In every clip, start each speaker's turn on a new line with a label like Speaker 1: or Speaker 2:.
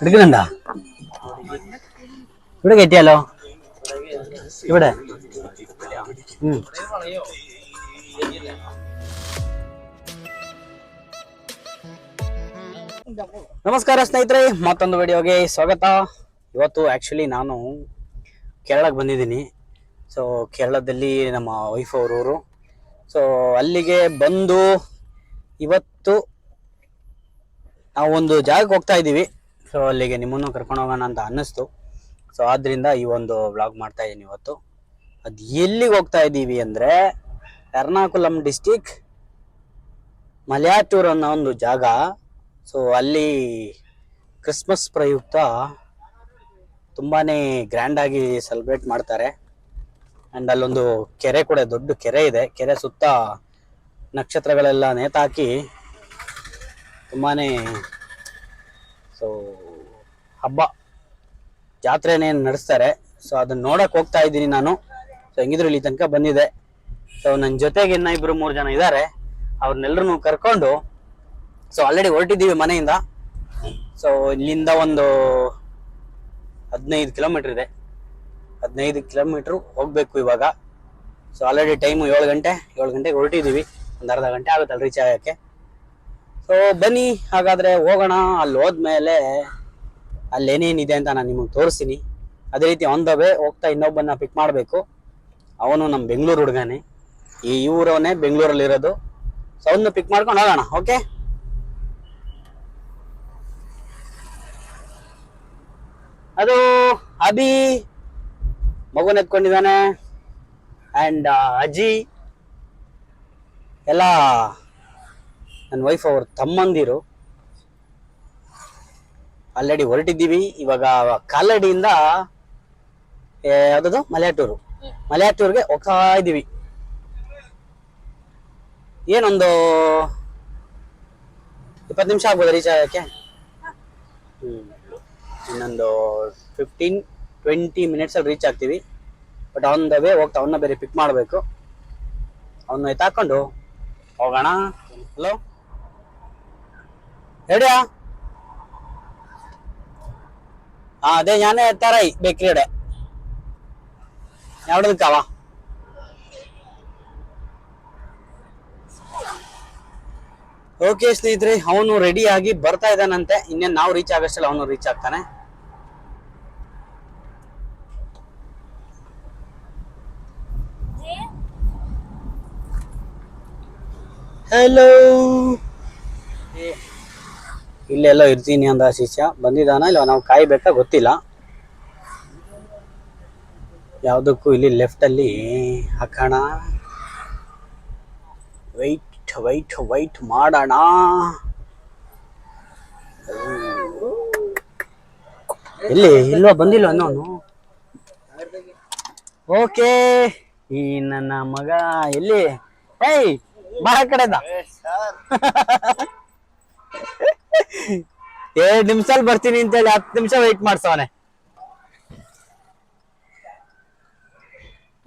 Speaker 1: എടുക്കുന്നുണ്ടാ ഇവിടെ കയറ്റിയാലോ ഇവിടെ ഉം. ನಮಸ್ಕಾರ ಸ್ನೇಹಿತರೆ ಮತ್ತೊಂದು ವಿಡಿಯೋಗೆ ಸ್ವಾಗತ ಇವತ್ತು ಆ್ಯಕ್ಚುಲಿ ನಾನು ಕೇರಳಕ್ಕೆ ಬಂದಿದ್ದೀನಿ ಸೊ ಕೇರಳದಲ್ಲಿ ನಮ್ಮ ವೈಫ್ ಅವರವರು ಸೊ ಅಲ್ಲಿಗೆ ಬಂದು ಇವತ್ತು ನಾವು ಒಂದು ಜಾಗಕ್ಕೆ ಹೋಗ್ತಾ ಇದ್ದೀವಿ. ಸೊ ಅಲ್ಲಿಗೆ ನಿಮ್ಮನ್ನು ಕರ್ಕೊಂಡು ಹೋಗೋಣ ಅಂತ ಅನ್ನಿಸ್ತು. ಸೊ ಆದ್ದರಿಂದ ಈ ಒಂದು ವ್ಲಾಗ್ ಮಾಡ್ತಾ ಇದ್ದೀನಿ ಇವತ್ತು. ಅದು ಎಲ್ಲಿಗೆ ಹೋಗ್ತಾ ಇದ್ದೀವಿ ಅಂದರೆ ಎರ್ನಾಕುಲಂ ಡಿಸ್ಟಿಕ್ ಮಲ್ಯಾಟೂರ್ ಅನ್ನೋ ಒಂದು ಜಾಗ. ಸೊ ಅಲ್ಲಿ ಕ್ರಿಸ್ಮಸ್ ಪ್ರಯುಕ್ತ ತುಂಬಾ ಗ್ರ್ಯಾಂಡಾಗಿ ಸೆಲೆಬ್ರೇಟ್ ಮಾಡ್ತಾರೆ. ಆ್ಯಂಡ್ ಅಲ್ಲೊಂದು ಕೆರೆ ಕೂಡ, ದೊಡ್ಡ ಕೆರೆ ಇದೆ. ಕೆರೆ ಸುತ್ತ ನಕ್ಷತ್ರಗಳೆಲ್ಲ ನೇತಾಕಿ ತುಂಬಾ ಸೊ ಹಬ್ಬ, ಜಾತ್ರೆನೇ ನಡೆಸ್ತಾರೆ ಸೊ ಅದನ್ನ ನೋಡಕ್ ಹೋಗ್ತಾ ಇದ್ದೀನಿ ನಾನು. ಸೊ ಹೆಂಗಿದ್ರು ಇಲ್ಲಿ ತನಕ ಬಂದಿದೆ. ಸೊ ನನ್ನ ಜೊತೆಗೆ ಇನ್ನ ಇಬ್ರು ಮೂರು ಜನ ಇದ್ದಾರೆ ಅವ್ರನ್ನೆಲ್ಲರೂ ಕರ್ಕೊಂಡು ಸೊ ಆಲ್ರೆಡಿ ಹೊರಟಿದ್ದೀವಿ ಮನೆಯಿಂದ. ಸೊ ಇಲ್ಲಿಂದ ಒಂದು ಹದಿನೈದು ಕಿಲೋಮೀಟರ್ ಇದೆ. ಹದಿನೈದು ಕಿಲೋಮೀಟ್ರು ಹೋಗ್ಬೇಕು ಇವಾಗ. ಸೊ ಆಲ್ರೆಡಿ ಟೈಮು ಏಳು ಗಂಟೆ, ಏಳು ಗಂಟೆಗೆ ಹೊರಟಿದ್ದೀವಿ. ಒಂದು ಅರ್ಧ ಗಂಟೆ ಆಗುತ್ತಲ್ಲ ರೀಚ್ ಆಗೋಕ್ಕೆ. ಸೊ ಬನ್ನಿ, ಹಾಗಾದ್ರೆ ಹೋಗೋಣ. ಅಲ್ಲಿ ಹೋದ್ಮೇಲೆ ಅಲ್ಲಿ ಏನೇನಿದೆ ಅಂತ ನಾನು ನಿಮಗೆ ತೋರಿಸ್ತೀನಿ. ಅದೇ ರೀತಿ ಆನ್ ದ ವೇ ಹೋಗ್ತಾ ಇನ್ನೊಬ್ಬನ ಪಿಕ್ ಮಾಡಬೇಕು. ಅವನು ನಮ್ಮ ಬೆಂಗಳೂರು ಹುಡುಗನೇ. ಈ ಊರವನೇ ಬೆಂಗಳೂರಲ್ಲಿರೋದು. ಸೊ ಅವನ್ನ ಪಿಕ್ ಮಾಡ್ಕೊಂಡು ಹೋಗೋಣ ಓಕೆ ಅದು ಅಭಿ. ಮಗುನ ಎತ್ಕೊಂಡಿದ್ದಾನೆ. ಆ್ಯಂಡ್ ಅಜ್ಜಿ. ಎಲ್ಲ ನನ್ನ ವೈಫ್ ಅವ್ರ ತಮ್ಮಂದಿರು ಆಲ್ರೆಡಿ ಹೊರಟಿದ್ದೀವಿ. ಇವಾಗ ಕಾಲಡಿಯಿಂದ ಯಾವ್ದದು? ಮಲಯಾಟೂರು. ಮಲಯಾಟೂರ್ಗೆ ಹೋಗ್ತಾ ಇದ್ದೀವಿ. ಏನೊಂದು ಇಪ್ಪತ್ತು ನಿಮಿಷ ಆಗ್ಬೋದು ರೀಚ್ ಆಗೋಕ್ಕೆ? ಹ್ಮ್. ಇನ್ನೊಂದು ಫಿಫ್ಟೀನ್ ಟ್ವೆಂಟಿ ಮಿನಿಟ್ಸಲ್ಲಿ ರೀಚ್ ಆಗ್ತೀವಿ. ಬಟ್ ಆನ್ ದ ವೇ ಹೋಗ್ತಾ ಅವನ್ನ ಬೇರೆ ಪಿಕ್ ಮಾಡಬೇಕು. ಅವನ್ನ ಎತ್ತಾಕೊಂಡು ಹೋಗೋಣ. ಹಲೋ എവിടെയാ ആ അതെ ഞാൻ എത്താറായി ബേക്കറിയുടെ ഞാൻ അവിടെ നിൽക്കാവാ ಓಕೆ ಸ್ನೇಹಿತರೆ ಅವನು ರೆಡಿ ಆಗಿ ಬರ್ತಾ ಇದ್ದಾನಂತೆ ಇನ್ನೇನು ನಾವು ರೀಚ್ ಆಗಷ್ಟಲ್ಲ ಅವನು ರೀಚ್ ಆಗ್ತಾನೆ ಹಲೋ ಇಲ್ಲೆಲ್ಲೋ ಇರ್ತೀನಿ ಅಂದ ಶಿಷ್ಯ. ಬಂದಿದ್ದಾನ ಇಲ್ಲ ನಾವು ಕಾಯ್ಬೇಕಾ? ಗೊತ್ತಿಲ್ಲ. ಯಾವುದಕ್ಕೂ ಇಲ್ಲಿ ಲೆಫ್ಟ್ ಅಲ್ಲಿ ಹಾಕೋಣ. ವೈಟ್ ವೈಟ್ ವೈಟ್ ಮಾಡೋಣ. ಎಲ್ಲಿ? ಇಲ್ವಾ? ಬಂದಿಲ್ಲ ಅನ್ನೋನು ಓಕೆ. ಈ ನನ್ನ ಮಗ ಎಲ್ಲಿ? ಏಯ್ ಬಾ ಕಡೆದ ಎರಡ್ ನಿಮಿಷದಲ್ಲಿ ಬರ್ತೀನಿ ಅಂತ ಹೇಳಿ ಹತ್ತು ನಿಮಿಷ ವೆಯ್ಟ್ ಮಾಡ್ಸವನೆ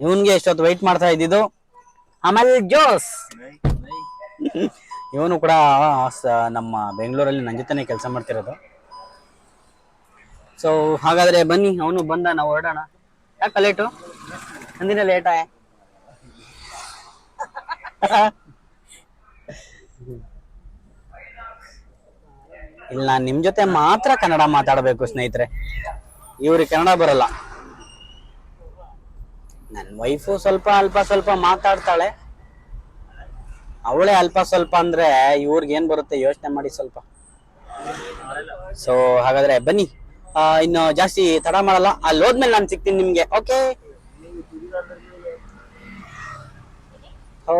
Speaker 1: ಇವನ್ಗೆ ಎಷ್ಟೊತ್ತು ವೆಯ್ಟ್ ಮಾಡ್ತಾ ಇದ್ದಿದ್ದು? ಆಮೇಲೆ ಜೋಸ್. ಇವನು ಕೂಡ ನಮ್ಮ ಬೆಂಗಳೂರಲ್ಲಿ ನನ್ನ ಕೆಲಸ ಮಾಡ್ತಿರೋದು. ಸೊ ಹಾಗಾದ್ರೆ ಬನ್ನಿ, ಅವನು ಬಂದ, ನಾವು ಹೊರಡೋಣ. ಯಾಕೆ ಲೇಟು ನಂದಿನ ಲೇಟ ಇಲ್ಲ, ನಾನು ನಿಮ್ಮ ಜೊತೆ ಮಾತ್ರ ಕನ್ನಡ ಮಾತಾಡಬೇಕು ಸ್ನೇಹಿತರೆ. ಇವ್ರಿಗೆ ಕನ್ನಡ ಬರಲ್ಲ. ನನ್ನ ವೈಫು ಸ್ವಲ್ಪ ಅಲ್ಪ ಸ್ವಲ್ಪ ಮಾತಾಡ್ತಾಳೆ. ಅವಳೇ ಅಲ್ಪ ಸ್ವಲ್ಪ ಅಂದ್ರೆ ಇವ್ರಿಗೆ ಏನ್ ಬರುತ್ತೆ ಯೋಚನೆ ಮಾಡಿ ಸ್ವಲ್ಪ. ಸೊ ಹಾಗಾದ್ರೆ ಬನ್ನಿ. ಇನ್ನು ಜಾಸ್ತಿ ತಡ ಮಾಡಲ್ಲ. ಅಲ್ಲಿ ಹೋದ್ಮೇಲೆ ನಾನು ಸಿಗ್ತೀನಿ ನಿಮ್ಗೆ ಓಕೆ ಓ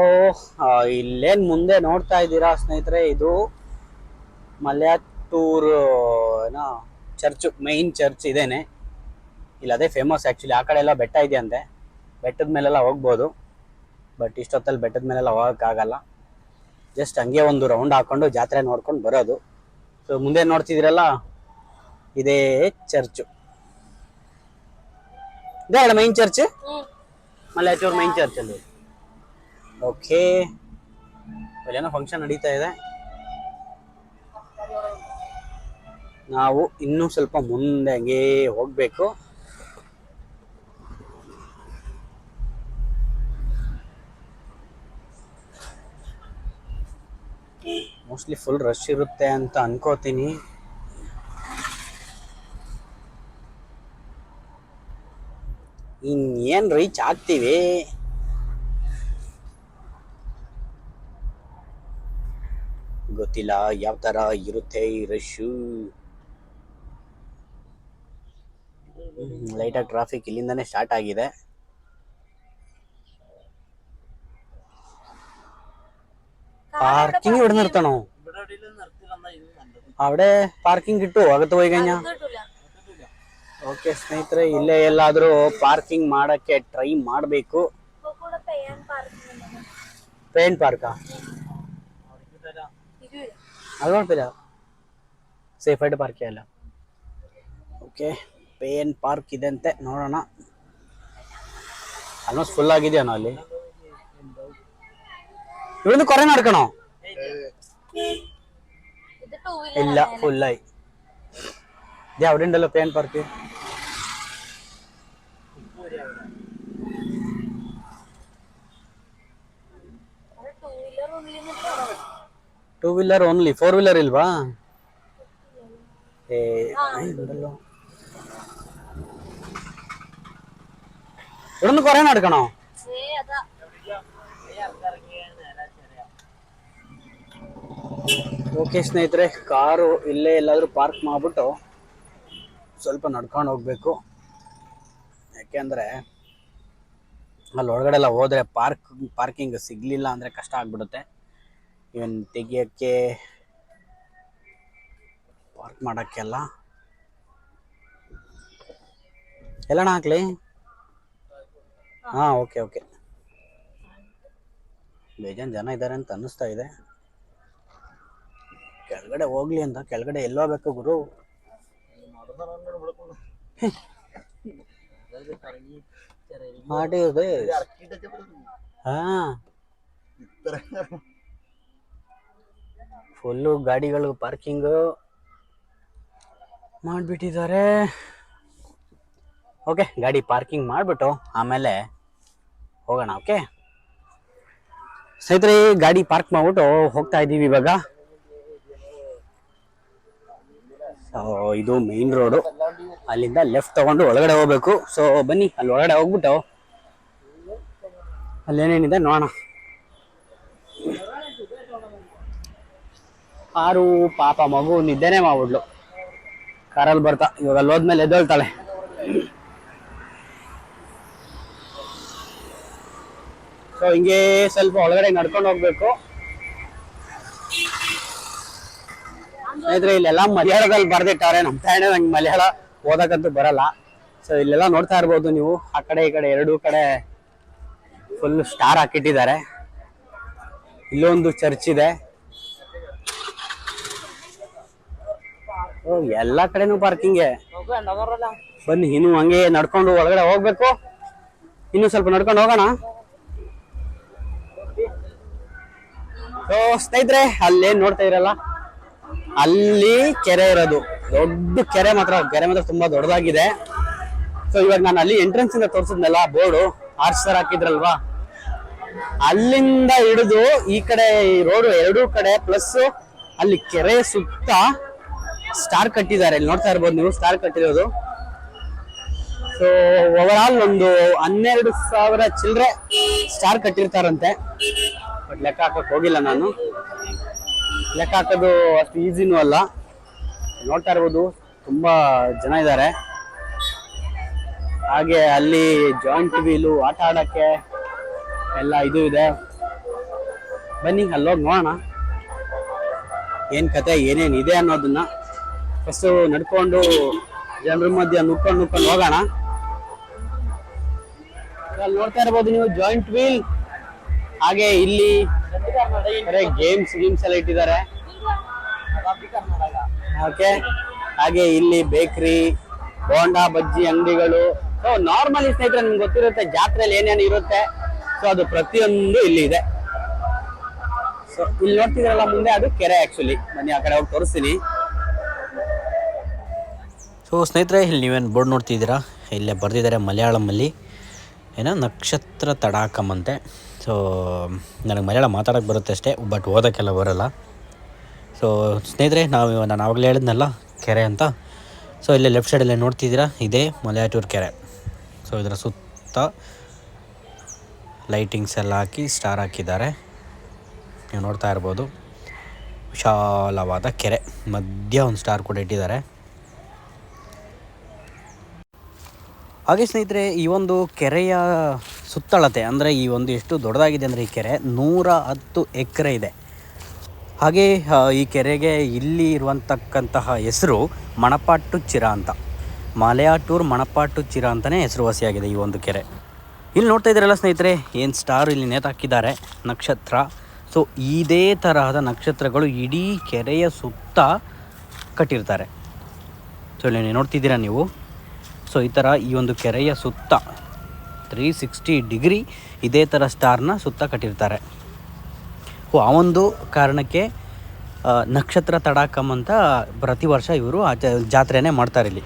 Speaker 1: ಇಲ್ಲೇನ್ ಮುಂದೆ ನೋಡ್ತಾ ಇದ್ದೀರಾ ಸ್ನೇಹಿತರೆ, ಇದು ಮಲ್ಯಾಟೂರ್ ಏನೋ ಚರ್ಚ್ ಮೈನ್ ಚರ್ಚ್ ಇದೇನೆ. ಇಲ್ಲ ಅದೇ ಫೇಮಸ್ ಆ್ಯಕ್ಚುಲಿ ಆ ಕಡೆ ಎಲ್ಲ ಬೆಟ್ಟ ಇದೆಯಂತೆ ಬೆಟ್ಟದ ಮೇಲೆಲ್ಲ ಹೋಗ್ಬೋದು. ಬಟ್ ಇಷ್ಟೊತ್ತಲ್ಲಿ ಬೆಟ್ಟದ ಮೇಲೆಲ್ಲ ಹೋಗೋಕ್ಕಾಗಲ್ಲ. ಜಸ್ಟ್ ಹಂಗೆ ಒಂದು ರೌಂಡ್ ಹಾಕೊಂಡು ಜಾತ್ರೆ ನೋಡ್ಕೊಂಡು ಬರೋದು. ಸೊ ಮುಂದೆ ನೋಡ್ತಿದ್ದೀರಲ್ಲ, ಇದೇ ಚರ್ಚು. ಇದೇ ಅಲ್ಲ main church? Malyachur main church ಅಲ್ಲಿ. ಓಕೆ ಏನೋ ಫಂಕ್ಷನ್ ನಡೀತಾ ಇದೆ. ನಾವು ಇನ್ನೂ ಸ್ವಲ್ಪ ಮುಂದೆ ಹಂಗೇ ಹೋಗಬೇಕು. ಮೋಸ್ಟ್ಲಿ ಫುಲ್ ರಶ್ ಇರುತ್ತೆ ಅಂತ ಅನ್ಕೋತೀನಿ. ಇನ್ನೇನ್ ರೀಚ್ ಆಗ್ತೀವಿ? ಗೊತ್ತಿಲ್ಲ ಯಾವ ತರ ಇರುತ್ತೆ ಈ ರಶ್ಶು ಲೈಟ್ ಟ್ರಾಫಿಕ್ ಇಲ್ಲಿಂದಾನೆ ಸ್ಟಾರ್ಟ್ ಆಗಿದೆ. ಪಾರ್ಕಿಂಗ್ ಇವಡ್ ನಿರ್ತಾನು ಅವಡೆ ಪಾರ್ಕಿಂಗ್ ಇಟ್ಟು ಹೋಗುತ್ತೆ ಹೋಗಣ್ಯ ಓಕೆ ಸ್ನೇಹಿತರೆ, ಇಲ್ಲೇ ಎಲ್ಲಾದ್ರೂ ಪಾರ್ಕಿಂಗ್ ಮಾಡಕ್ಕೆ ಟ್ರೈ ಮಾಡಬೇಕು. ಪೇನ್ ಪಾರ್ಕಾ ಅಲ್ಲ ನೋಡ್ತೀರ? ಸೇಫ್ ಐಡ್ ಪಾರ್ಕೇ ಅಲ್ಲ ಓಕೆ ಪೇನ್ ಪಾರ್ಕ್ ಇದೆ ಅಂತೆ ನೋಡೋಣ ಆಲ್ಮೋಸ್ಟ್ ಫುಲ್ ಆಗಿದೆ ಅಣ್ಣ ಅಲ್ಲಿ ಇವಳಿಂದ
Speaker 2: ಕೊರೆ ನಡ್ಕಣೋ
Speaker 1: ഇല്ല ഫുള്ളായി ഇത് അവിടെ ഉണ്ടല്ലോ
Speaker 2: pay and park
Speaker 1: two wheeler only four wheeler ഇൽവാ ഏ ഉണ്ടല്ലോ ഇവിടുന്ന് കുറെ നടക്കണോ
Speaker 2: ഏ അതാ
Speaker 1: ಓಕೆ ಸ್ನೇಹಿತರೆ ಕಾರು ಇಲ್ಲೇ ಎಲ್ಲಾದ್ರೂ ಪಾರ್ಕ್ ಮಾಡ್ಬಿಟ್ಟು ಸ್ವಲ್ಪ ನಡ್ಕೊಂಡು ಹೋಗ್ಬೇಕು ಯಾಕೆಂದ್ರೆ ಅಲ್ಲಿ ಒಳಗಡೆ ಎಲ್ಲ ಹೋದ್ರೆ ಪಾರ್ಕ್ ಪಾರ್ಕಿಂಗ್ ಸಿಗ್ಲಿಲ್ಲ ಅಂದ್ರೆ ಕಷ್ಟ ಆಗ್ಬಿಡುತ್ತೆ ಇವನ್ ತೆಗಿಯೋಕ್ಕೆ ಪಾರ್ಕ್ ಮಾಡೋಕ್ಕೆಲ್ಲ ಎಲ್ಲಣ್ಣ ಹಾಕ್ಲಿ ಹಾ, ಓಕೆ ಓಕೆ. ಬೇಜಾನ್ ಜನ ಇದ್ದಾರೆ ಅಂತ ಅನ್ನಿಸ್ತಾ ಇದೆ. ಕೆಳಗಡೆ ಹೋಗ್ಲಿ ಅಂತ, ಕೆಳಗಡೆ ಎಲ್ಲೋ ಬೇಕು ಗುರು. ಹಾ. ಫುಲ್ಲು ಗಾಡಿಗಳು ಪಾರ್ಕಿಂಗ್ ಮಾಡಿಬಿಟ್ಟಿದ್ದಾರೆ. ಓಕೆ ಗಾಡಿ ಪಾರ್ಕಿಂಗ್ ಮಾಡಿಬಿಟ್ಟು ಆಮೇಲೆ ಹೋಗೋಣ ಓಕೆ ಸ್ನೇಹಿತರೆ, ಗಾಡಿ ಪಾರ್ಕ್ ಮಾಡ್ಬಿಟ್ಟು ಹೋಗ್ತಾ ಇದ್ದೀವಿ ಇವಾಗ. ಇದು ಮೇನ್ ರೋಡು ಅಲ್ಲಿಂದ ಲೆಫ್ಟ್ ತಗೊಂಡು ಒಳಗಡೆ ಹೋಗ್ಬೇಕು. ಸೊ ಬನ್ನಿ, ಅಲ್ಲಿ ಒಳಗಡೆ ಹೋಗ್ಬಿಟ್ಟು ಅಲ್ಲೇನೇನಿದೆ ನೋಡೋಣ. ಆರು, ಪಾಪ ಮಗು ನಿದ್ದೆನೆ ಮಾಡ್ಬಿಡ್ಲು ಕಾರಲ್ಲಿ ಬರ್ತಾ, ಇವಾಗ ಅಲ್ಲಿ ಹೋದ್ಮೇಲೆ ಎದ್ದೇಳ್ತಾಳೆ. ಸೊ ಹಿಂಗೆ ಸ್ವಲ್ಪ ಒಳಗಡೆ ನಡ್ಕೊಂಡು ಹೋಗ್ಬೇಕು. ಸ್ನೇಹಿತರೆ, ಇಲ್ಲೆಲ್ಲ ಮಲಯಾಳದಲ್ಲಿ ಬರ್ದಿಟ್ಟಾರೆ. ನಮ್ಮ ತಾಯಿ ನಂಗೆ ಮಲಯಾಳ ಓದಕ್ಕಂತೂ ಬರಲ್ಲ. ಸೊ ಇಲ್ಲೆಲ್ಲ ನೋಡ್ತಾ ಇರ್ಬೋದು ನೀವು. ಆ ಕಡೆ, ಈ ಕಡೆ, ಎರಡೂ ಕಡೆ ಫುಲ್ ಸ್ಟಾರ್ ಹಾಕಿಟ್ಟಿದ್ದಾರೆ. ಇಲ್ಲೊಂದು ಚರ್ಚ್ ಇದೆ. ಎಲ್ಲ ಕಡೆನೂ ಪಾರ್ಕಿಂಗೆ ಬನ್ನಿ, ಇನ್ನು ಹಂಗೆ ನಡ್ಕೊಂಡು ಒಳಗಡೆ ಹೋಗ್ಬೇಕು. ಇನ್ನು ಸ್ವಲ್ಪ ನಡ್ಕೊಂಡು ಹೋಗೋಣ. ಸೊ ಸ್ನೇಹಿತರೆ ಅಲ್ಲೇನ್ ನೋಡ್ತಾ ಇರಲ್ಲ. ಅಲ್ಲಿ ಕೆರೆ ಇರೋದು. ದೊಡ್ಡ ಕೆರೆ ಮಾತ್ರ. ಕೆರೆ ಮಾತ್ರ ತುಂಬಾ ದೊಡ್ಡದಾಗಿದೆ. ಸೊ ಇವಾಗ ನಾನು ಅಲ್ಲಿ ಎಂಟ್ರೆನ್ಸ್ ಇಂದ ತೋರಿಸಿದ್ನಲ್ಲ, ಬೋರ್ಡು, ಆರ್ಚ್ ಹಾಕಿದ್ರಲ್ವಾ? ಅಲ್ಲಿಂದ ಹಿಡಿದು ಈ ಕಡೆ ಈ ರೋಡ್ ಎರಡೂ ಕಡೆ ಪ್ಲಸ್ ಅಲ್ಲಿ ಕೆರೆ ಸುತ್ತ ಸ್ಟಾರ್ ಕಟ್ಟಿದ್ದಾರೆ. ಇಲ್ಲಿ ನೋಡ್ತಾ ಇರ್ಬೋದು ನೀವು ಸ್ಟಾರ್ ಕಟ್ಟಿರೋದು. ಸೊ ಓವರ್ ಆಲ್ ಒಂದು ಹನ್ನೆರಡು ಸಾವಿರ ಚಿಲ್ಲರೆ ಸ್ಟಾರ್ ಕಟ್ಟಿರ್ತಾರಂತೆ. ಬಟ್ ಲೆಕ್ಕ ಹಾಕಕ್ ಹೋಗಿಲ್ಲ ನಾನು. ಲೆಕ್ಕ ಹಾಕೋದು ಅಷ್ಟು ಈಸಿನೂ ಅಲ್ಲ. ನೋಡ್ತಾ ಇರ್ಬೋದು, ತುಂಬ ಜನ ಇದ್ದಾರೆ. ಹಾಗೆ ಅಲ್ಲಿ ಜಾಯಿಂಟ್ ವೀಲು ಆಟ ಆಡೋಕ್ಕೆ ಎಲ್ಲ ಇದು ಇದೆ. ಬನ್ನಿ, ಅಲ್ಲೋಗಿ ನೋಡೋಣ. ಏನು ಕತೆ, ಏನೇನು ಇದೆ ಅನ್ನೋದನ್ನ ಫಸ್ಟು ನಡ್ಕೊಂಡು ಜನರ ಮಧ್ಯೆ ನುಕ್ಕೊಂಡು ನುಕ್ಕೊಂಡು ಹೋಗೋಣ ಅಲ್ಲಿ ನೋಡ್ತಾ ಇರ್ಬೋದು ನೀವು ಜಾಯಿಂಟ್ ವೀಲ್ ಹಾಗೆ ಇಲ್ಲಿ ಗೇಮ್ಸ್ ಗೇಮ್ಸ್ ಎಲ್ಲ ಇಟ್ಟಿದ್ದಾರೆ. ಓಕೆ ಹಾಗೆ ಇಲ್ಲಿ ಬೇಕರಿ ಬೋಂಡಾ, ಬಜ್ಜಿ, ಅಂಗಡಿಗಳು. ಸೊ ನಾರ್ಮಲಿ ಸ್ನೇಹಿತರೆ, ನಿಮ್ಗೆ ಗೊತ್ತಿರುತ್ತೆ ಜಾತ್ರೆಯಲ್ಲಿ ಏನೇನು ಇರುತ್ತೆ. ಸೊ ಅದು ಪ್ರತಿಯೊಂದು ಇಲ್ಲಿ ಇದೆ. ಸೊ ಇಲ್ಲಿ ನೋಡ್ತಿದ್ರಲ್ಲ ಮುಂದೆ, ಅದು ಕೆರೆ ಆಕ್ಚುಲಿ ಬನ್ನಿ, ಆ ಕಡೆ ಹೋಗಿ ತೋರಿಸ್ತೀನಿ.
Speaker 3: ಸೊ ಸ್ನೇಹಿತರೆ, ಇಲ್ಲಿ ನೀವೇನು ಬೋರ್ಡ್ ನೋಡ್ತಿದ್ದೀರಾ? ಇಲ್ಲೇ ಬರೆದಿದ್ದಾರೆ ಮಲಯಾಳಮಲ್ಲಿ ಏನೋ ನಕ್ಷತ್ರ ತಡಾಕಮ್ ಅಂತೆ. ಸೊ ನನಗೆ ಮಲಯಾಳ ಮಾತಾಡೋಕ್ಕೆ ಬರುತ್ತೆ ಅಷ್ಟೇ ಬಟ್ ಓದೋಕ್ಕೆಲ್ಲ ಬರೋಲ್ಲ. ಸೊ ಸ್ನೇಹಿತರೆ, ನಾವು ನಾನು ಆವಾಗಲೇ ಹೇಳಿದ್ನಲ್ಲ, ಕೆರೆ ಅಂತ. ಸೊ ಇಲ್ಲೇ ಲೆಫ್ಟ್ ಸೈಡಲ್ಲೇ ನೋಡ್ತಿದ್ದೀರಾ? ಇದೇ ಮಲಯಾಟೂರ್ ಕೆರೆ. ಸೊ ಇದರ ಸುತ್ತ ಲೈಟಿಂಗ್ಸ್ ಎಲ್ಲ ಹಾಕಿ ಸ್ಟಾರ್ ಹಾಕಿದ್ದಾರೆ. ನೀವು ನೋಡ್ತಾ ಇರ್ಬೋದು. ವಿಶಾಲವಾದ ಕೆರೆ. ಮಧ್ಯ ಒಂದು ಸ್ಟಾರ್ ಕೂಡ ಇಟ್ಟಿದ್ದಾರೆ. ಹಾಗೆ ಸ್ನೇಹಿತರೆ, ಈ ಒಂದು ಕೆರೆಯ ಸುತ್ತಳತೆ ಅಂದರೆ ಈ ಒಂದು ಎಷ್ಟು ದೊಡ್ಡದಾಗಿದೆ ಅಂದರೆ ಈ ಕೆರೆ ನೂರ ಹತ್ತು ಎಕರೆ ಇದೆ. ಹಾಗೆ ಈ ಕೆರೆಗೆ ಇಲ್ಲಿ ಇರುವಂತಕ್ಕಂತಹ ಹೆಸರು ಮಣಪಾಟ್ಟು ಚಿರ ಅಂತ. ಮಲಯಾಟೂರ್ ಮಣಪಾಟ್ಟು ಚಿರ ಅಂತಲೇ ಹೆಸರುವಾಸಿಯಾಗಿದೆ ಈ ಒಂದು ಕೆರೆ. ಇಲ್ಲಿ ನೋಡ್ತಾ ಇದ್ದೀರಲ್ಲ ಸ್ನೇಹಿತರೆ, ಏನು ಸ್ಟಾರ್ ಇಲ್ಲಿ ನೇತಾಕಿದ್ದಾರೆ ನಕ್ಷತ್ರ. ಸೊ, ಇದೇ ತರಹದ ನಕ್ಷತ್ರಗಳು ಇಡೀ ಕೆರೆಯ ಸುತ್ತ ಕಟ್ಟಿರ್ತಾರೆ. ಸೊ, ಇಲ್ಲಿ ನೋಡ್ತಿದ್ದೀರಾ ನೀವು? ಸೊ, ಈ ಥರ ಈ ಒಂದು ಕೆರೆಯ ಸುತ್ತ ತ್ರೀ ಸಿಕ್ಸ್ಟಿ ಡಿಗ್ರಿ ಇದೇ ಥರ ಸ್ಟಾರ್ನ ಸುತ್ತ ಕಟ್ಟಿರ್ತಾರೆ. ಓ ಆ ಒಂದು ಕಾರಣಕ್ಕೆ ನಕ್ಷತ್ರ ತಡಾಕಮ್ ಅಂತ ಪ್ರತಿ ವರ್ಷ ಇವರು ಆಚ, ಜಾತ್ರೆನೇ ಮಾಡ್ತಾರೆ ಇಲ್ಲಿ.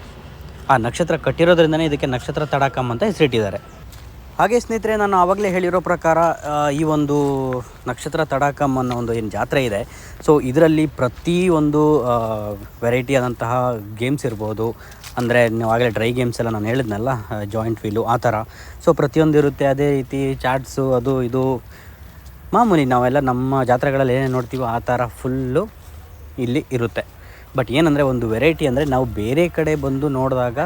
Speaker 3: ಆ ನಕ್ಷತ್ರ ಕಟ್ಟಿರೋದ್ರಿಂದನೇ ಇದಕ್ಕೆ ನಕ್ಷತ್ರ ತಡಾಕಮ್ ಅಂತ ಹೆಸರಿಟ್ಟಿದ್ದಾರೆ. ಹಾಗೆ ಸ್ನೇಹಿತರೆ, ನಾನು ಆವಾಗಲೇ ಹೇಳಿರೋ ಪ್ರಕಾರ ಈ ಒಂದು ನಕ್ಷತ್ರ ತಡಾಕಮ್ ಅನ್ನೋ ಒಂದು ಏನು ಜಾತ್ರೆ ಇದೆ. ಸೊ ಇದರಲ್ಲಿ ಪ್ರತಿ ಒಂದು ವೆರೈಟಿ ಆದಂತಹ ಗೇಮ್ಸ್ ಇರ್ಬೋದು ಅಂದರೆ ನೀವು ಆಗಲೇ ಡ್ರೈ ಗೇಮ್ಸ್ ಎಲ್ಲ ನಾನು ಹೇಳಿದ್ನಲ್ಲ ಜಾಯಿಂಟ್ ವೀಲು ಆ ಥರ. ಸೊ ಪ್ರತಿಯೊಂದು ಇರುತ್ತೆ, ಅದೇ ರೀತಿ ಚಾಟ್ಸು ಅದು ಇದು. ಮಾಮೂಲಿ ನಾವೆಲ್ಲ ನಮ್ಮ ಜಾತ್ರೆಗಳಲ್ಲಿ ಏನೇನು ನೋಡ್ತೀವೋ ಆ ಥರ ಫುಲ್ಲು ಇಲ್ಲಿ ಇರುತ್ತೆ. ಬಟ್ ಏನಂದರೆ ಒಂದು ವೆರೈಟಿ ಅಂದರೆ ನಾವು ಬೇರೆ ಕಡೆ ಬಂದು ನೋಡಿದಾಗ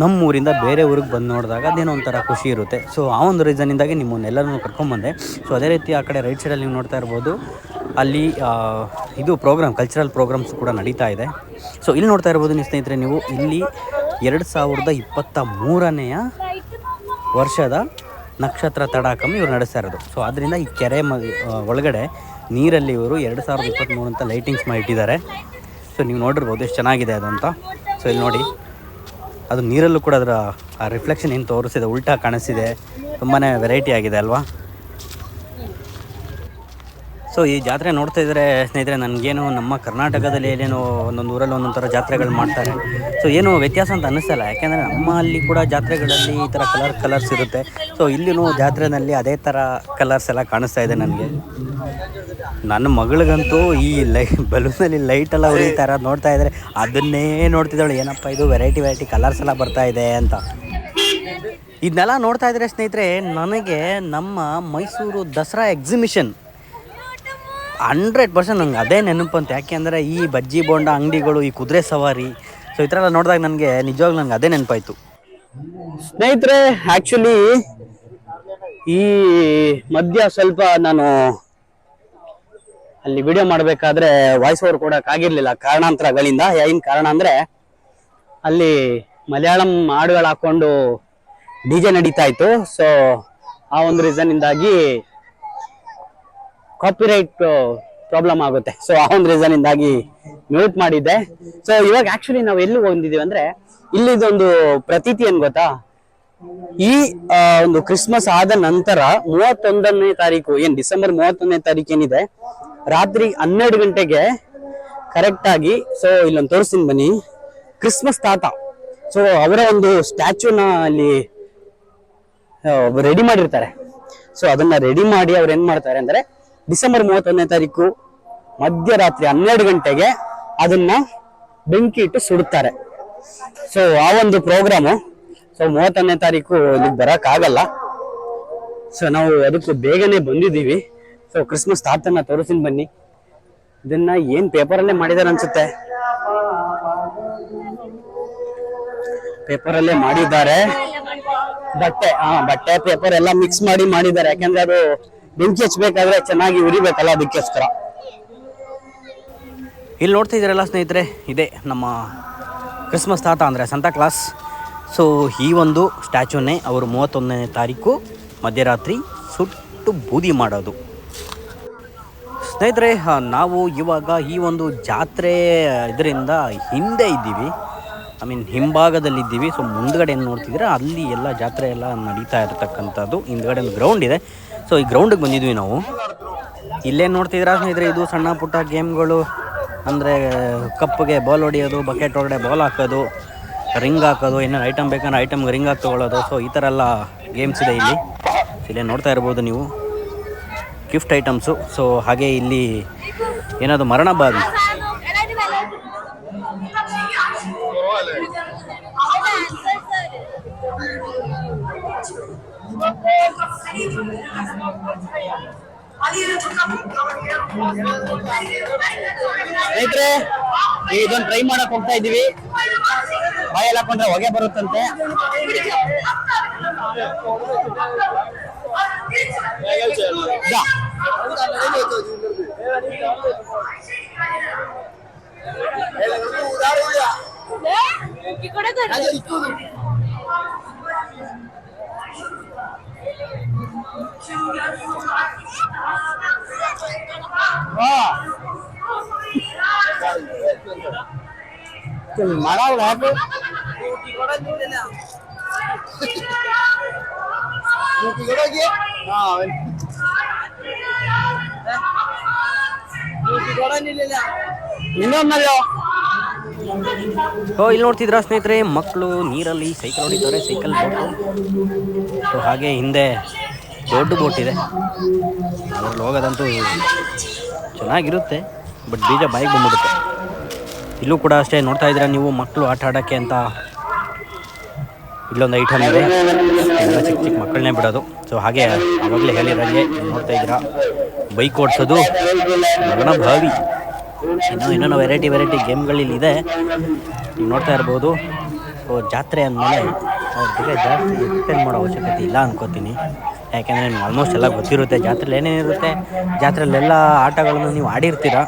Speaker 3: ನಮ್ಮ ಊರಿಂದ ಬೇರೆ ಊರಿಗೆ ಬಂದು ನೋಡಿದಾಗ ಅದೇನೋ ಒಂಥರ ಖುಷಿ ಇರುತ್ತೆ. ಸೊ ಆ ಒಂದು ರೀಸನ್ನಿಂದಾಗಿ ನಿಮ್ಮನ್ನೆಲ್ಲರನ್ನು ಕರ್ಕೊಂಬಂದೆ ಸೊ ಅದೇ ರೀತಿ ಆ ಕಡೆ ರೈಟ್ ಸೈಡಲ್ಲಿ ನೀವು ನೋಡ್ತಾ ಇರ್ಬೋದು, ಅಲ್ಲಿ ಇದು ಪ್ರೋಗ್ರಾಮ್ ಕಲ್ಚರಲ್ ಪ್ರೋಗ್ರಾಮ್ಸ್ ಕೂಡ ನಡೀತಾ ಇದೆ. ಸೊ ಇಲ್ಲಿ ನೋಡ್ತಾ ಇರ್ಬೋದು ನಿಮ್ಮ ಸ್ನೇಹಿತರೆ ನೀವು, ಇಲ್ಲಿ ಎರಡು ಸಾವಿರದ ಇಪ್ಪತ್ತ ಮೂರನೆಯ ವರ್ಷದ ನಕ್ಷತ್ರ ತಡಾಕಮ್ ಇವರು ನಡೆಸ್ತಾ ಇರೋದು. ಸೊ ಆದ್ದರಿಂದ ಈ ಕೆರೆ ಮ ಒಳಗಡೆ ನೀರಲ್ಲಿ ಇವರು ಎರಡು ಸಾವಿರದ ಇಪ್ಪತ್ತ್ಮೂರು ಅಂತ ಲೈಟಿಂಗ್ಸ್ ಮಾಡಿಟ್ಟಿದ್ದಾರೆ. ಸೊ ನೀವು ನೋಡಿರ್ಬೋದು ಎಷ್ಟು ಚೆನ್ನಾಗಿದೆ ಅದು ಅಂತ. ಸೊ ಇಲ್ಲಿ ನೋಡಿ. ಅದು ನೀರಲ್ಲೂ ಕೂಡ ಅದರ ಆ ರಿಫ್ಲೆಕ್ಷನ್ ಏನು ತೋರಿಸಿದೆ, ಉಲ್ಟಾ ಕಾಣಿಸಿದೆ ತುಂಬಾ ವೆರೈಟಿ ಆಗಿದೆ ಅಲ್ವಾ? ಸೊ ಈ ಜಾತ್ರೆ ನೋಡ್ತಾ ಇದ್ದರೆ ಸ್ನೇಹಿತರೆ, ನನಗೇನು ನಮ್ಮ ಕರ್ನಾಟಕದಲ್ಲಿ ಏನೇನೋ ಒಂದೊಂದು ಊರಲ್ಲಿ ಒಂದೊಂದು ಥರ ಜಾತ್ರೆಗಳು ಮಾಡ್ತಾರೆ. ಸೊ ಏನು ವ್ಯತ್ಯಾಸ ಅಂತ ಅನ್ನಿಸ್ತಲ್ಲ ಯಾಕೆಂದರೆ ನಮ್ಮ ಅಲ್ಲಿ ಕೂಡ ಜಾತ್ರೆಗಳಲ್ಲಿ ಈ ಥರ ಕಲರ್ ಕಲರ್ಸ್ ಇರುತ್ತೆ. ಸೊ ಇಲ್ಲಿನೂ ಜಾತ್ರೆನಲ್ಲಿ ಅದೇ ಥರ ಕಲರ್ಸ್ ಎಲ್ಲ ಕಾಣಿಸ್ತಾ ಇದೆ ನನಗೆ. ನನ್ನ ಮಗಳಿಗಂತೂ ಈ ಲೈ, ಬಲೂನಲ್ಲಿ ಲೈಟ್ ಎಲ್ಲ ಉರಿತಾ ಇರೋದು ನೋಡ್ತಾ ಇದ್ರೆ ಅದನ್ನೇ ನೋಡ್ತಿದ್ದಾಳೆ. ಏನಪ್ಪ ಇದು? ವೆರೈಟಿ ವೆರೈಟಿ ಕಲರ್ಸ್ ಎಲ್ಲ ಬರ್ತಾ ಇದೆ ಅಂತ. ಇದನ್ನೆಲ್ಲ ನೋಡ್ತಾ ಇದ್ರೆ ಸ್ನೇಹಿತರೆ, ನನಗೆ ನಮ್ಮ Mysuru Dasara exhibition hundred percent ನಂಗೆ ಅದೇ ನೆನಪಂತ ಯಾಕೆಂದರೆ ಈ ಬಜ್ಜಿ ಬೋಂಡ ಅಂಗಡಿಗಳು, ಈ ಕುದುರೆ ಸವಾರಿ ಸೊ ಈ ಥರ ಎಲ್ಲ ನೋಡಿದಾಗ ನನಗೆ ನಿಜವಾಗ್ಲೂ ನನಗೆ ಅದೇ ನೆನಪಾಯ್ತು. ಸ್ನೇಹಿತರೆ ಆ್ಯಕ್ಚುಲಿ ಈ ಮಧ್ಯ ಸ್ವಲ್ಪ ನಾನು ಅಲ್ಲಿ ವಿಡಿಯೋ ಮಾಡಬೇಕಾದ್ರೆ ವಾಯ್ಸ್ ಓವರ್ ಕೊಡೋಕ್ಕಾಗಿರ್ಲಿಲ್ಲ ಕಾರಣಾಂತರಗಳಿಂದ. ಏನು ಕಾರಣ ಅಂದರೆ ಅಲ್ಲಿ ಮಲಯಾಳಂ ಹಾಡುಗಳು ಹಾಕೊಂಡು ಡಿ ಜೆ ನಡೀತಾ ಇತ್ತು. ಸೊ ಆ ಒಂದು ರೀಸನ್ನಿಂದಾಗಿ ಕಾಪಿರೈಟ್ ಪ್ರಾಬ್ಲಮ್ ಆಗುತ್ತೆ. ಸೊ ಆ ಒಂದು ರೀಸನ್ ಇಂದಾಗಿ ಮ್ಯೂಟ್ ಮಾಡಿದ್ದೆ. ಸೊ ಇವಾಗ ಆಕ್ಚುಲಿ ನಾವು ಎಲ್ಲಿ ಹೊಂದಿದ್ದೀವಿ ಅಂದ್ರೆ ಇಲ್ಲಿದೊಂದು ಪ್ರತೀತಿ ಏನು ಗೊತ್ತಾ? ಈ ಒಂದು ಕ್ರಿಸ್ಮಸ್ ಆದ ನಂತರ ಮೂವತ್ತೊಂದನೇ ತಾರೀಕು, ಏನ್ ಡಿಸೆಂಬರ್ ಮೂವತ್ತೊಂದನೇ ತಾರೀಕು ಏನಿದೆ ರಾತ್ರಿ ಹನ್ನೆರಡು ಗಂಟೆಗೆ ಕರೆಕ್ಟ್ ಆಗಿ ಸೊ ಇಲ್ಲೊಂದು ತೋರಿಸ್ತೀನಿ ಬನ್ನಿ. ಕ್ರಿಸ್ಮಸ್ ತಾತ. ಸೊ ಅವರ ಒಂದು ಸ್ಟ್ಯಾಚ್ಯೂನ ಅಲ್ಲಿ ರೆಡಿ ಮಾಡಿರ್ತಾರೆ. ಸೊ ಅದನ್ನ ರೆಡಿ ಮಾಡಿ ಅವ್ರು ಏನ್ ಮಾಡ್ತಾರೆ ಅಂದ್ರೆ ಡಿಸೆಂಬರ್ ಮೂವತ್ತೊಂದನೇ ತಾರೀಕು ಮಧ್ಯರಾತ್ರಿ ಹನ್ನೆರಡು ಗಂಟೆಗೆ ಅದನ್ನ ಬೆಂಕಿ ಇಟ್ಟು ಸುಡುತ್ತಾರೆ. ಸೊ ಆ ಒಂದು ಪ್ರೋಗ್ರಾಮು ಸೊ ಮೂವತ್ತೊಂದನೇ ತಾರೀಕು ಇಲ್ಲಿಗೆ ಬರಕ್ ಆಗಲ್ಲ. ಸೊ ನಾವು ಅದಕ್ಕೆ ಬೇಗನೆ ಬಂದಿದ್ದೀವಿ. ಸೊ ಕ್ರಿಸ್ಮಸ್ ತಾತನ್ನ ತೋರಿಸಿನ್ ಬನ್ನಿ. ಇದನ್ನ ಏನ್ ಪೇಪರಲ್ಲೇ ಮಾಡಿದಾರ ಅನ್ಸುತ್ತೆ? ಪೇಪರ್ ಅಲ್ಲೇ ಮಾಡಿದ್ದಾರೆ. ಬಟ್ಟೆ ಹಾ ಬಟ್ಟೆ ಪೇಪರ್ ಎಲ್ಲ ಮಿಕ್ಸ್ ಮಾಡಿ ಮಾಡಿದ್ದಾರೆ. ಯಾಕಂದ್ರೆ ಅದು ಬೆಂಕಿ ಹಚ್ಬೇಕಾದ್ರೆ ಚೆನ್ನಾಗಿ ಉರಿಬೇಕಲ್ಲ ಅದಕ್ಕೋಸ್ಕರ. ಇಲ್ಲಿ ನೋಡ್ತಾ ಇದ್ದೀರಲ್ಲ ಸ್ನೇಹಿತರೆ, ಇದೆ ನಮ್ಮ ಕ್ರಿಸ್ಮಸ್ ತಾತ ಅಂದರೆ ಸಂತಾ ಕ್ಲಾಸ್ ಸೊ ಈ ಒಂದು ಸ್ಟ್ಯಾಚ್ಯೂನೇ ಅವರು ಮೂವತ್ತೊಂದನೇ ತಾರೀಕು ಮಧ್ಯರಾತ್ರಿ ಸುಟ್ಟು ಬೂದಿ ಮಾಡೋದು. ಸ್ನೇಹಿತರೆ ನಾವು ಇವಾಗ ಈ ಒಂದು ಜಾತ್ರೆ ಇದರಿಂದ ಹಿಂದೆ ಇದ್ದೀವಿ. ಐ ಮೀನ್ ಹಿಂಭಾಗದಲ್ಲಿದ್ದೀವಿ ಸೊ ಮುಂದ್ಗಡೆ ಏನು ನೋಡ್ತಿದ್ರೆ ಅಲ್ಲಿ ಎಲ್ಲ ಜಾತ್ರೆ ಎಲ್ಲ ನಡೀತಾ ಇರತಕ್ಕಂಥದ್ದು. ಹಿಂದ್ಗಡೆ ಒಂದು ಗ್ರೌಂಡ್ ಇದೆ. ಸೊ ಈ ಗ್ರೌಂಡಿಗೆ ಬಂದಿದ್ವಿ ನಾವು. ಇಲ್ಲೇನು ನೋಡ್ತಿದ್ದೀರಾ ಸ್ನೇಹಿತರೆ, ಇದು ಸಣ್ಣ ಪುಟ್ಟ ಗೇಮ್ಗಳು. ಅಂದರೆ ಕಪ್ಪಿಗೆ ಬಾಲ್ ಹೊಡಿಯೋದು ಬಕೆಟ್ ಒಳಗಡೆ ಬಾಲ್ ಹಾಕೋದು ರಿಂಗ್ ಹಾಕೋದು, ಏನೇನು ಐಟಮ್ ಬೇಕಂದ್ರೆ ಐಟಮ್ಗೆ ರಿಂಗ್ ಹಾಕಿ ತೊಗೊಳ್ಳೋದು ಸೊ ಈ ಥರ ಎಲ್ಲ ಗೇಮ್ಸ್ ಇದೆ ಇಲ್ಲಿ. ಇಲ್ಲೇ ನೋಡ್ತಾ ಇರ್ಬೋದು ನೀವು. Gift items. ಸೊ ಹಾಗೆ ಇಲ್ಲಿ ಏನಾದ್ರು ಮರಣ ಬಾವಿ ಸ್ನೇಹಿತರೆ ಇದೊಂದು ಟ್ರೈ ಮಾಡಕ್ ಹೋಗ್ತಾ ಇದೀವಿ. ಬಾಯಲ್ಲಿ ಹಾಕೊಂಡ್ರೆ ಹೊಗೆ ಬರುತ್ತಂತೆ. മഴ അവിടെ നോക്കിക്കോടാക്കിയ ആ ಇನ್ನೊಂದಲ್ಲೋ ಇಲ್ಲಿ ನೋಡ್ತಿದ್ರ ಸ್ನೇಹಿತರೆ, ಮಕ್ಕಳು ನೀರಲ್ಲಿ ಸೈಕಲ್ ಹೊಡಿತಾರೆ ಸೈಕಲ್ ಬೋಟು ಹಾಗೆ ಹಿಂದೆ ದೊಡ್ಡ ಬೋಟ್ ಇದೆ. ಅದ್ರಲ್ಲಿ ಹೋಗೋದಂತೂ ಚೆನ್ನಾಗಿರುತ್ತೆ ಬಟ್ ಬೀಜ ಬಾಯಿಗೆ ಬಂದ್ಬಿಡುತ್ತೆ. ಇಲ್ಲೂ ಕೂಡ ಅಷ್ಟೇ ನೋಡ್ತಾ ಇದ್ದೀರಾ ನೀವು ಮಕ್ಕಳು ಆಟ ಆಡೋಕ್ಕೆ ಅಂತ. ಇಲ್ಲೊಂದು ಐಟಮ್ ಇದೆ. ಎಲ್ಲ ಚಿಕ್ಕ ಚಿಕ್ಕ ಮಕ್ಕಳನ್ನೇ ಬಿಡೋದು. ಸೊ ಹಾಗೆ ಆವಾಗಲೇ ಹೇಳಿದಾಗೆ ನೋಡ್ತಾ ಇದ್ದೀರಾ ಬೈಕ್ ಓಡಿಸೋದು ಮಗನ ಭಾವಿ ಇನ್ನೂ ಇನ್ನೂ ವೆರೈಟಿ ವೆರೈಟಿ ಗೇಮ್ಗಳಿಲ್ಲಿದೆ ನೀವು ನೋಡ್ತಾ ಇರ್ಬೋದು. ಸೊ ಜಾತ್ರೆ ಅಂದಮೇಲೆ ಅವ್ರ ಜೊತೆ ಜಾಸ್ತಿ ಎಕ್ಸ್ಪ್ಲೇನ್ ಮಾಡೋ ಅವಶ್ಯಕತೆ ಇಲ್ಲ ಅನ್ಕೋತೀನಿ. ಯಾಕೆಂದರೆ ನಿಮ್ಗೆ ಆಲ್ಮೋಸ್ಟ್ ಎಲ್ಲ ಗೊತ್ತಿರುತ್ತೆ ಜಾತ್ರೆಲಿ ಏನೇನಿರುತ್ತೆ. ಜಾತ್ರೆಯಲ್ಲೆಲ್ಲ ಆಟಗಳನ್ನು ನೀವು ಆಡಿರ್ತೀರ.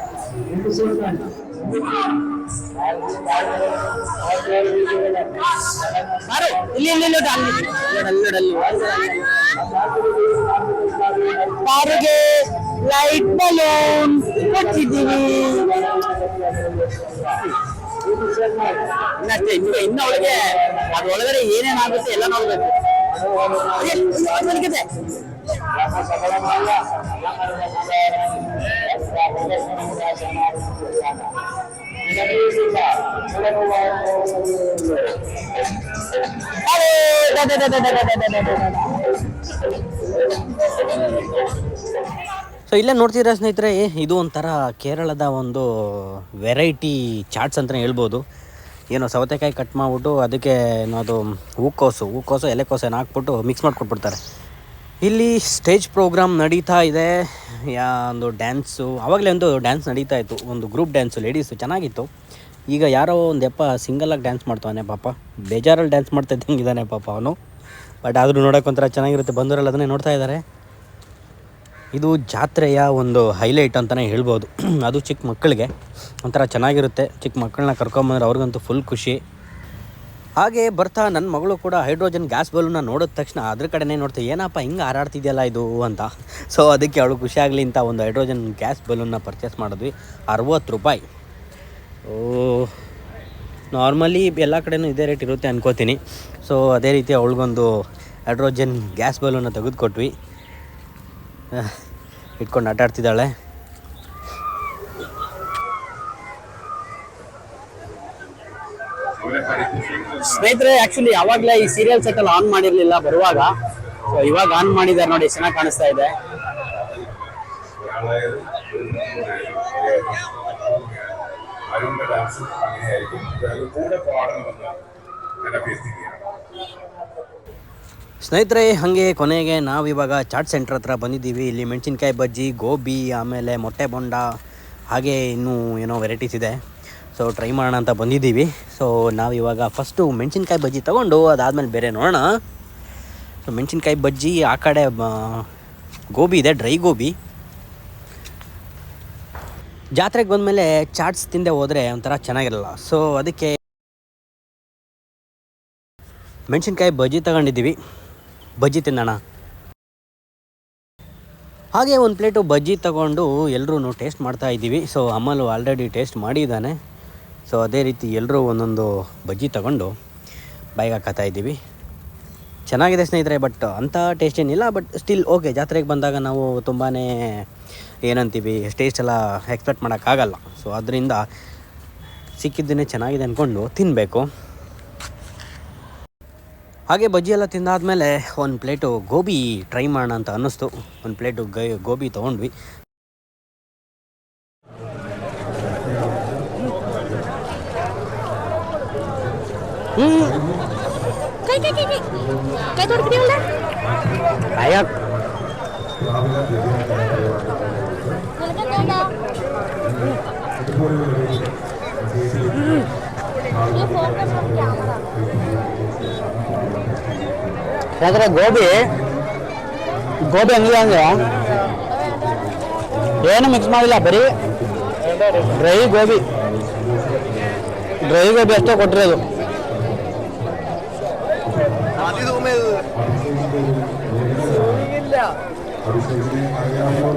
Speaker 3: ಕಾರಿಗೆ ಲೈಟ್ ಬಲೂನ್ ಕೊಟ್ಟಿದ್ದೀವಿ ಇನ್ನಷ್ಟೇ ಇನ್ನು ಇನ್ನು ಒಳಗೆ ಅದ್ರೊಳಗಡೆ ಏನೇನಾಗುತ್ತೆ ಎಲ್ಲ ನೋಡ್ಬೇಕು ಅದೇ, ಸೊ ಇಲ್ಲೇ ನೋಡ್ತಿದ್ರೆ ಸ್ನೇಹಿತರೆ ಇದು ಒಂಥರ ಕೇರಳದ ಒಂದು ವೆರೈಟಿ ಚಾಟ್ಸ್ ಅಂತಲೇ ಹೇಳ್ಬೋದು. ಏನು ಸೌತೆಕಾಯಿ ಕಟ್ ಮಾಡಿಬಿಟ್ಟು ಅದಕ್ಕೆ ಅದು ಹೂಕೋಸು ಹೂಕೋಸು ಎಲೆಕೋಸು ಏನು ಹಾಕ್ಬಿಟ್ಟು ಮಿಕ್ಸ್ ಮಾಡಿಕೊಟ್ಬಿಡ್ತಾರೆ. ಇಲ್ಲಿ ಸ್ಟೇಜ್ ಪ್ರೋಗ್ರಾಮ್ ನಡೀತಾ ಇದೆ. ಯಾ, ಒಂದು ಡ್ಯಾನ್ಸು ಆವಾಗಲೇ ಒಂದು ಡ್ಯಾನ್ಸ್ ನಡೀತಾ ಇತ್ತು. ಒಂದು ಗ್ರೂಪ್ ಡ್ಯಾನ್ಸು ಲೇಡೀಸು ಚೆನ್ನಾಗಿತ್ತು. ಈಗ ಯಾರೋ ಒಂದು ಯಪ್ಪ ಸಿಂಗಲಾಗಿ ಡ್ಯಾನ್ಸ್ ಮಾಡ್ತಾನೆ ಪಾಪ. ಬೇಜಾರಲ್ಲಿ ಡ್ಯಾನ್ಸ್ ಮಾಡ್ತಾ ಇದ್ದಂಗಿದ್ದಾನೆ ಪಾಪ ಅವನು. ಬಟ್ ಆದರೂ ನೋಡೋಕೆ ಒಂಥರ ಚೆನ್ನಾಗಿರುತ್ತೆ. ಬಂದವರೆಲ್ಲ ಅದನ್ನೇ ನೋಡ್ತಾ ಇದ್ದಾರೆ ಇದು ಜಾತ್ರೆಯ ಒಂದು ಹೈಲೈಟ್ ಅಂತಲೇ ಹೇಳ್ಬೋದು. ಅದು ಚಿಕ್ಕ ಮಕ್ಕಳಿಗೆ ಒಂಥರ ಚೆನ್ನಾಗಿರುತ್ತೆ. ಚಿಕ್ಕ ಮಕ್ಕಳನ್ನ ಕರ್ಕೊಂಬಂದ್ರೆ ಅವ್ರಿಗಂತೂ ಫುಲ್ ಖುಷಿ. ಹಾಗೆ ಬರ್ತಾ ನನ್ನ ಮಗಳು ಕೂಡ ಹೈಡ್ರೋಜನ್ ಗ್ಯಾಸ್ ಬಲೂನ ನೋಡಿದ ತಕ್ಷಣ ಅದ್ರ ಕಡೆನೇ ನೋಡ್ತಾ, ಏನಪ್ಪ, ಹಿಂಗೆ ಹಾರಾಡ್ತಿದೆಯಲ್ಲ ಇದು? ಅಂತ. ಸೊ ಅದಕ್ಕೆ ಅವಳು ಖುಷಿಯಾಗಲಿ ಅಂತ ಒಂದು ಹೈಡ್ರೋಜನ್ ಗ್ಯಾಸ್ ಬಲೂನ್ನ ಪರ್ಚೇಸ್ ಮಾಡಿದ್ವಿ. ಅರವತ್ತು ರೂಪಾಯಿ. ಓ ನಾರ್ಮಲಿ ಎಲ್ಲ ಕಡೆನೂ ಇದೇ ರೇಟ್ ಇರುತ್ತೆ ಅನ್ಕೋತೀನಿ. ಸೊ ಅದೇ ರೀತಿ ಅವಳಿಗೊಂದು ಹೈಡ್ರೋಜನ್ ಗ್ಯಾಸ್ ಬಲೂನ್ನ ತೆಗೆದುಕೊಟ್ವಿ. ಇಟ್ಕೊಂಡು ಆಟ ಸ್ನೇಹಿತರೆ ಆಕ್ಚುಲಿ ಯಾವಾಗ್ಲೇ ಈ ಸೀರಿಯಲ್ ಸೆಟ್ ಆನ್ ಮಾಡಿರ್ಲಿಲ್ಲ ಬರುವಾಗ ಸೊ ಇವಾಗ ಆನ್ ಮಾಡಿದ್ದಾರೆ ನೋಡಿ ಚೆನ್ನಾಗಿ ಕಾಣಿಸ್ತಾ ಇದೆ. ಸ್ನೇಹಿತರೆ, ಹಾಗೆ ಕೊನೆಗೆ ನಾವು ಇವಾಗ ಚಾಟ್ ಸೆಂಟರ್ ಹತ್ರ ಬಂದಿದ್ದೀವಿ. ಇಲ್ಲಿ ಮೆಣಸಿನ್ಕಾಯಿ ಬಜ್ಜಿ, ಗೋಬಿ, ಆಮೇಲೆ ಮೊಟ್ಟೆ ಬೊಂಡ, ಹಾಗೆ ಇನ್ನೂ ಏನೋ ವೆರೈಟೀಸ್ ಇದೆ. ಸೊ ಟ್ರೈ ಮಾಡೋಣ ಅಂತ ಬಂದಿದ್ದೀವಿ. ಸೊ ನಾವು ಇವಾಗ ಫಸ್ಟು ಮೆಣಸಿನ್ಕಾಯಿ ಬಜ್ಜಿ ತೊಗೊಂಡು ಅದಾದಮೇಲೆ ಬೇರೆ ನೋಡೋಣ. ಸೊ ಮೆಣಸಿನ್ಕಾಯಿ ಬಜ್ಜಿ ಆ ಕಡೆ ಗೋಬಿ ಇದೆ ಡ್ರೈ ಗೋಬಿ. ಜಾತ್ರೆಗೆ ಬಂದಮೇಲೆ ಚಾಟ್ಸ್ ತಿಂದೆ ಹೋದರೆ ಒಂಥರ ಚೆನ್ನಾಗಿರಲ್ಲ. ಸೊ ಅದಕ್ಕೆ ಮೆಣಸಿನ್ಕಾಯಿ ಬಜ್ಜಿ ತಗೊಂಡಿದ್ದೀವಿ. ಬಜ್ಜಿ ತಿನ್ನೋಣ. ಹಾಗೆ ಒಂದು ಪ್ಲೇಟು ಬಜ್ಜಿ ತಗೊಂಡು ಎಲ್ಲರೂ ಟೇಸ್ಟ್ ಮಾಡ್ತಾ ಇದ್ದೀವಿ. ಸೊ ಅಮಲು ಆಲ್ರೆಡಿ ಟೇಸ್ಟ್ ಮಾಡಿದ್ದಾನೆ. ಸೊ ಅದೇ ರೀತಿ ಎಲ್ಲರೂ ಒಂದೊಂದು ಬಜ್ಜಿ ತಗೊಂಡು ಬಾಯಿಗೆ ಹಾಕತ್ತಾ ಇದ್ದೀವಿ.
Speaker 1: ಚೆನ್ನಾಗಿದೆ ಸ್ನೇಹಿತರೆ ಬಟ್ ಅಂಥ ಟೇಸ್ಟ್ ಏನಿಲ್ಲ ಬಟ್ ಸ್ಟಿಲ್ ಓಕೆ ಜಾತ್ರೆಗೆ ಬಂದಾಗ ನಾವು ತುಂಬಾ ಏನಂತೀವಿ ಟೇಸ್ಟ್ ಎಲ್ಲ ಎಕ್ಸ್ಪೆಕ್ಟ್ ಮಾಡೋಕ್ಕಾಗಲ್ಲ ಸೊ ಅದರಿಂದ ಸಿಕ್ಕಿದ್ದನ್ನೇ ಚೆನ್ನಾಗಿದೆ ಅಂದ್ಕೊಂಡು ತಿನ್ನಬೇಕು ಹಾಗೆ ಬಜ್ಜಿ ಎಲ್ಲ ತಿಂದಾದಮೇಲೆ ಒಂದು ಪ್ಲೇಟು ಗೋಬಿ ಟ್ರೈ ಮಾಡೋಣ ಅಂತ ಅನ್ನಿಸ್ತು. ಒಂದು ಪ್ಲೇಟು ಗೋಬಿ ತೊಗೊಂಡ್ವಿ.
Speaker 2: ಕೈ ಕೈ ಕೈ ಕೈ. ಕೈ ಮಾಡಿ ಕ್ಯಾಮರಾ
Speaker 1: ಯಾಕಂದ್ರೆ ಗೋಬಿ ಗೋಬಿ ಹಂಗಿದೆ ಅಂದ್ರೆ ಏನು ಮಿಕ್ಸ್ ಮಾಡಿಲ್ಲ ಬರೀ ಡ್ರೈ ಗೋಬಿ. ಡ್ರೈ ಗೋಬಿ ಅಷ್ಟೇ ಕೊಟ್ಟಿರೋದು അഭിഷേകിനെ
Speaker 2: അറിയാമോ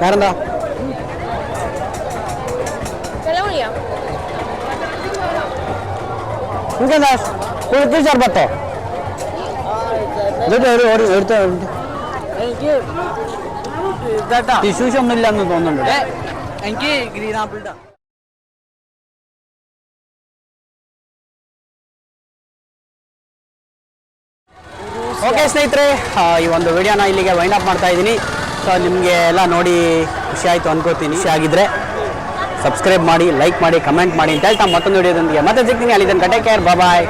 Speaker 1: വേറെന്താ ನಿಮ್ಗೆ ಕುಡಿತೀವಿ ಸರ್ ಬತ್ತು ಜೊತೆ ಹೊಡಿ
Speaker 3: ಹೊಡಿತಾ ശുശമില്ല എന്ന്
Speaker 1: ಓಕೆ ಸ್ನೇಹಿತರೆ ಈ ಒಂದು ವಿಡಿಯೋನ ಇಲ್ಲಿಗೆ ವೈಂಡ್ ಅಪ್ ಮಾಡ್ತಾ ಇದ್ದೀನಿ. ಸೊ ನಿಮಗೆ ಎಲ್ಲ ನೋಡಿ ಖುಷಿ ಆಯಿತು ಅನ್ಕೋತೀನಿ. ಖುಷಿಯಾಗಿದ್ರೆ ಸಬ್ಸ್ಕ್ರೈಬ್ ಮಾಡಿ ಲೈಕ್ ಮಾಡಿ ಕಮೆಂಟ್ ಮಾಡಿ. ಅಂತ ಹೇಳ್ತಾ ಮತ್ತೊಂದು ವಿಡಿಯೋದೊಂದಿಗೆ ಮತ್ತೆ ಸಿಗ್ತೀನಿ. ಅಲ್ಲಿ ಟೇಕ್ ಕೇರ್ ಬಾಯ್